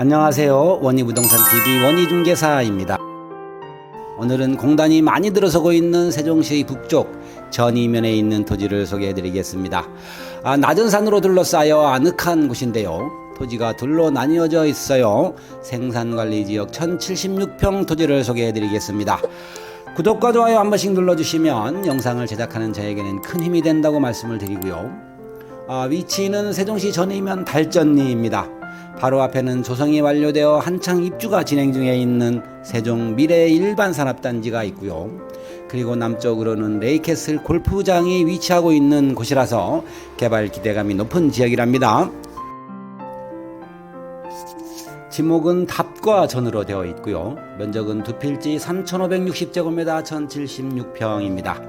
안녕하세요. 원희 부동산TV 원희 중개사입니다. 오늘은 공단이 많이 들어서고 있는 세종시 북쪽 전이면에 있는 토지를 소개해 드리겠습니다. 아, 낮은 산으로 둘러싸여 아늑한 곳인데요. 토지가 둘로 나뉘어져 있어요. 생산관리 지역 1076평 토지를 소개해 드리겠습니다. 구독과 좋아요 한 번씩 눌러주시면 영상을 제작하는 저에게는 큰 힘이 된다고 말씀을 드리고요. 아, 위치는 세종시 전이면 달전리입니다. 바로 앞에는 조성이 완료되어 한창 입주가 진행 중에 있는 세종 미래 일반 산업단지가 있고요. 그리고 남쪽으로는 레이캐슬 골프장이 위치하고 있는 곳이라서 개발 기대감이 높은 지역이랍니다. 지목은 답과 전으로 되어 있고요. 면적은 두 필지 3,560제곱미터 1,076평입니다.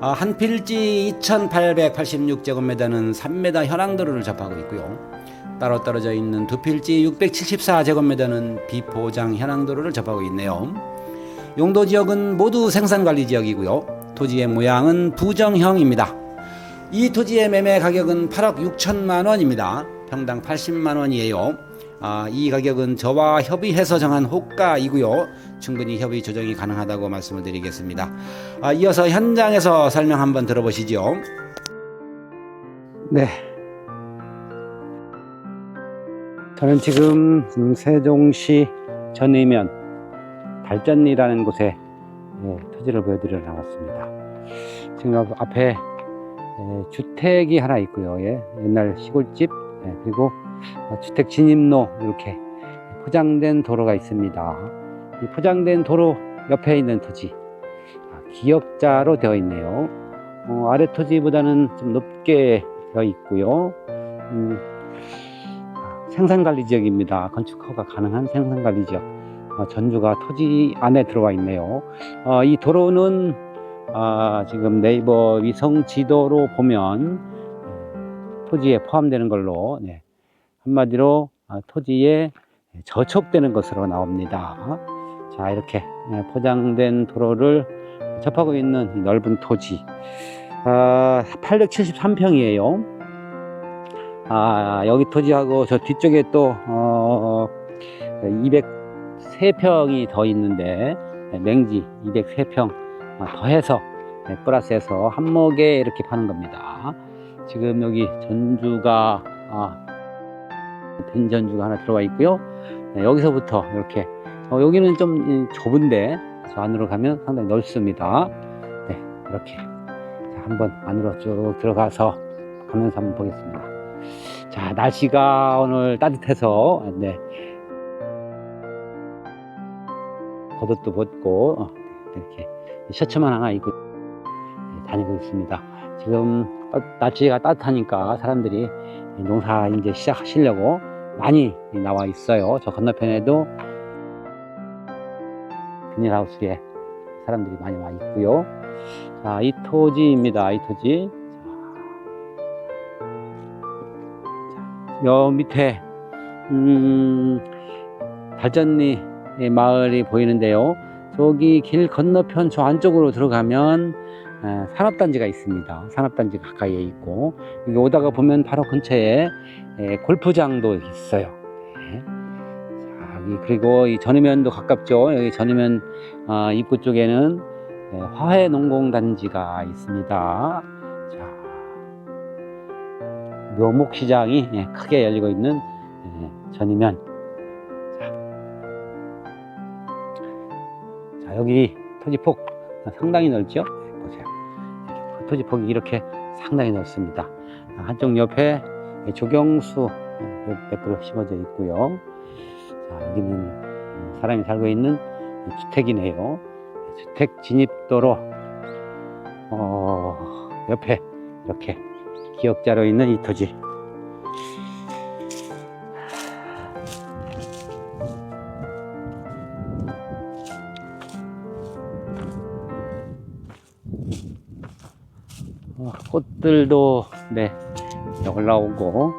아, 한 필지 2,886제곱미터는 3m 현황도로를 접하고 있고요. 따로 떨어져 있는 두 필지 674제곱미터는 비포장 현황도로를 접하고 있네요. 용도 지역은 모두 생산관리 지역이고요. 토지의 모양은 부정형입니다. 이 토지의 매매 가격은 8억 6천만 원입니다. 평당 80만 원이에요. 아, 이 가격은 저와 협의해서 정한 호가이고요. 충분히 협의 조정이 가능하다고 말씀을 드리겠습니다. 아, 이어서 현장에서 설명 한번 들어보시죠. 네. 저는 지금 음, 세종시 전의면 달전리라는 곳에 예, 토지를 보여드리러 나왔습니다. 지금 앞- 앞에 예, 주택이 하나 있고요. 예, 옛날 시골집 예, 그리고 어, 주택 진입로 이렇게 포장된 도로가 있습니다. 이 포장된 도로 옆에 있는 토지 아, 기역자로 되어 있네요. 어, 아래 토지보다는 좀 높게 되어 있고요. 음, 아, 생산관리 지역입니다. 건축 허가 가능한 생산관리 지역. 어, 전주가 토지 안에 들어와 있네요. 어, 이 도로는 아, 지금 네이버 위성 지도로 보면 예, 토지에 포함되는 걸로 네, 한마디로 아, 토지에 저촉되는 것으로 나옵니다. 자 이렇게 예, 포장된 도로를 접하고 있는 이 넓은 토지 아, 873평이에요. 아, 여기 토지하고 저 뒤쪽에 또 어, 203평이 더 있는데 네, 맹지 203평 더해서 네, 플러스해서 한목에 이렇게 파는 겁니다. 지금 여기 전주가 아, 된 전주가 하나 들어와 있고요. 네, 여기서부터 이렇게 어, 여기는 좀 이, 좁은데 저 안으로 가면 상당히 넓습니다. 네, 이렇게 자, 한번 안으로 쭉 들어가서 가면서 한번 보겠습니다. 자, 날씨가 오늘 따뜻해서 네. 겉옷도 벗고 어, 이렇게 셔츠만 하나 입고 네, 다니고 있습니다. 지금 따- 날씨가 따뜻하니까 사람들이 농사 이제 시작하시려고 많이 나와 있어요. 저 건너편에도 비닐하우스에 사람들이 많이 와 있고요. 자, 이 토지입니다. 이 토지. 여 밑에 음, 달전리 마을이 보이는데요. 저기 길 건너편 저 안쪽으로 들어가면 에, 산업단지가 있습니다. 산업단지 가까이에 있고 여기 오다가 보면 바로 근처에 에, 골프장도 있어요. 네. 그리고 이 전이면도 가깝죠. 여기 전이면 어, 입구 쪽에는 에, 화훼 농공단지가 있습니다. 자, 묘목 시장이 예, 크게 열리고 있는 예, 전이면. 자, 자, 여기 토지폭 상당히 넓죠? 보세요. 토지폭이 이렇게 상당히 넓습니다. 한쪽 옆에 조경수 몇 그루 심어져 있고요. 자, 여기는 음, 사람이 살고 있는 주택이네요. 주택 진입도로 어, 옆에 이렇게 기역자로 있는 이 토지. 어, 꽃들도 네 올라오고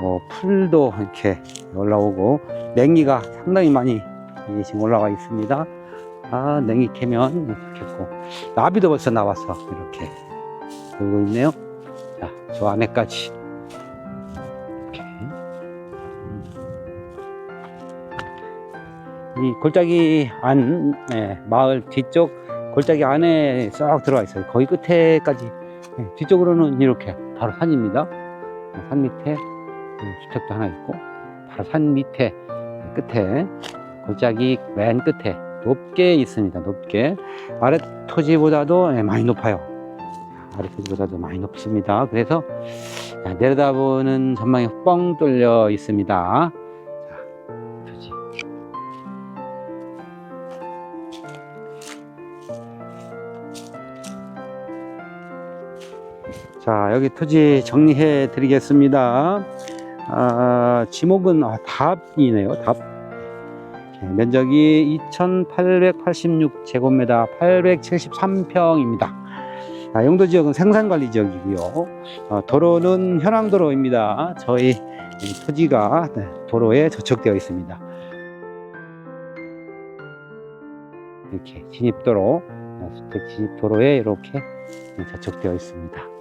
뭐 풀도 이렇게 올라오고 냉이가 상당히 많이 이 지금 올라와 있습니다. 아 냉이 캐면 좋겠고 나비도 벌써 나와서 이렇게 돌고 있네요. 자, 저 안에까지 이렇게 이 골짜기 안 예, 마을 뒤쪽 골짜기 안에 쏙 들어가 있어요. 거의 끝에까지 예, 뒤쪽으로는 이렇게 바로 산입니다. 산 밑에 음, 주택도 하나 있고 바로 산 밑에 끝에 골짜기 맨 끝에 높게 있습니다. 높게 아래 토지보다도 예, 많이 높아요. 아래 토지보다도 많이 높습니다. 그래서 자, 내려다보는 전망이 뻥 뚫려 있습니다. 자, 토지. 자, 여기 토지 정리해 드리겠습니다. 아, 지목은 아, 답이네요. 답. 네, 면적이 2,886제곱미터 873평입니다. 아, 용도 지역은 생산관리 지역이고요. 어, 도로는 현황도로입니다. 저희 이 토지가 네, 도로에 저촉되어 있습니다. 이렇게 진입도로, 어, 주택 진입도로에 이렇게 네, 저촉되어 있습니다.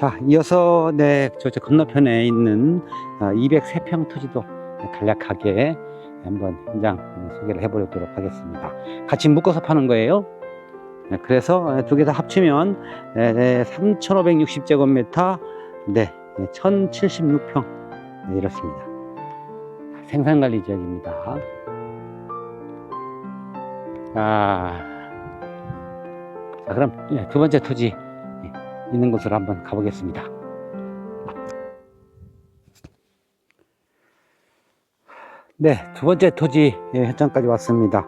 자, 이어서 네, 저쪽 건너편에 있는 203평 토지도 간략하게 한번 현장 소개를 해보도록 하겠습니다. 같이 묶어서 파는 거예요. 네, 그래서 두 개 다 합치면 3,560제곱미터, 네, 1,076평 네, 이렇습니다. 생산관리 지역입니다. 아, 자, 그럼 예, 두 번째 토지 있는 곳으로 한번 가보겠습니다. 네, 두 번째 토지 예, 현장까지 왔습니다.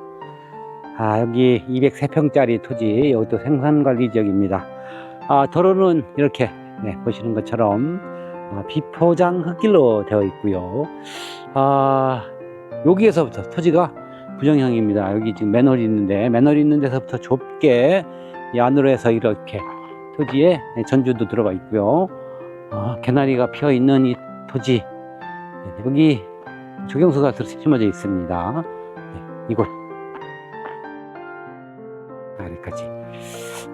아, 여기 203평짜리 토지, 이것도 생산관리 지역입니다. 아, 도로는 이렇게 네, 보시는 것처럼 아, 비포장 흙길로 되어 있고요. 아, 여기에서부터 토지가 부정형입니다. 여기 지금 맨홀이 있는데 맨홀이 있는 데서부터 좁게 이 안으로 해서 이렇게 토지에 전주도 들어가 있고요. 어, 개나리가 피어 있는 이 토지 네, 여기 조경수가 들- 심어져 있습니다. 네, 이곳 아래까지.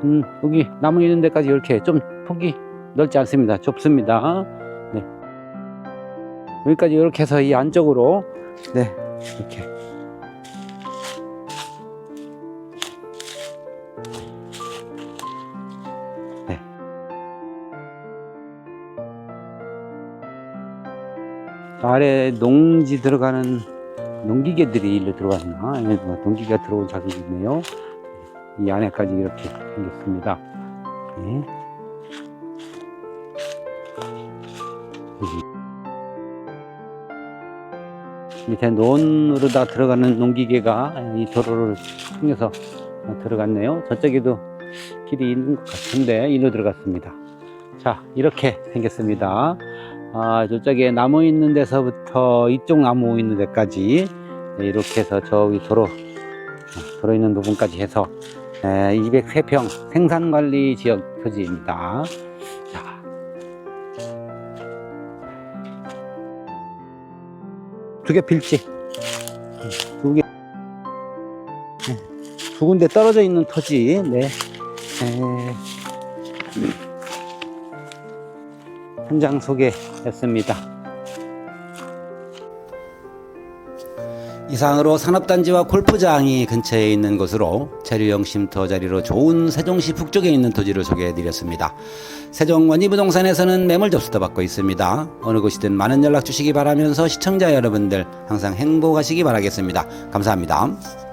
음, 여기 나무 있는 데까지 이렇게 좀 폭이 넓지 않습니다. 좁습니다. 네. 여기까지 이렇게 해서 이 안쪽으로 네 이렇게 아래 농지 들어가는 농기계들이 일로 들어갔나? 예, 뭐 농기가 들어온 자국이 있네요. 이 안에까지 이렇게 생겼습니다. 예. 여기. 밑에 논으로 다 들어가는 농기계가 이 도로를 통해서 들어갔네요. 저쪽에도 길이 있는 것 같은데 일로 들어갔습니다. 자, 이렇게 생겼습니다. 아, 저쪽에 나무 있는 데서부터 이쪽 나무 있는 데까지 네, 이렇게 해서 저기 도로 어, 도로 있는 부분까지 해서 203평 생산관리 지역 토지입니다. 자, 두개 필지 음, 두 개. 네, 두 군데 떨어져 있는 토지. 네. 에, 현장 소개했습니다. 이상으로 산업단지와 골프장이 근처에 있는 곳으로 체류형 쉼터 자리로 좋은 세종시 북쪽에 있는 토지를 소개해드렸습니다. 세종 원희부동산에서는 매물 접수도 받고 있습니다. 어느 곳이든 많은 연락 주시기 바라면서 시청자 여러분들 항상 행복하시기 바라겠습니다. 감사합니다.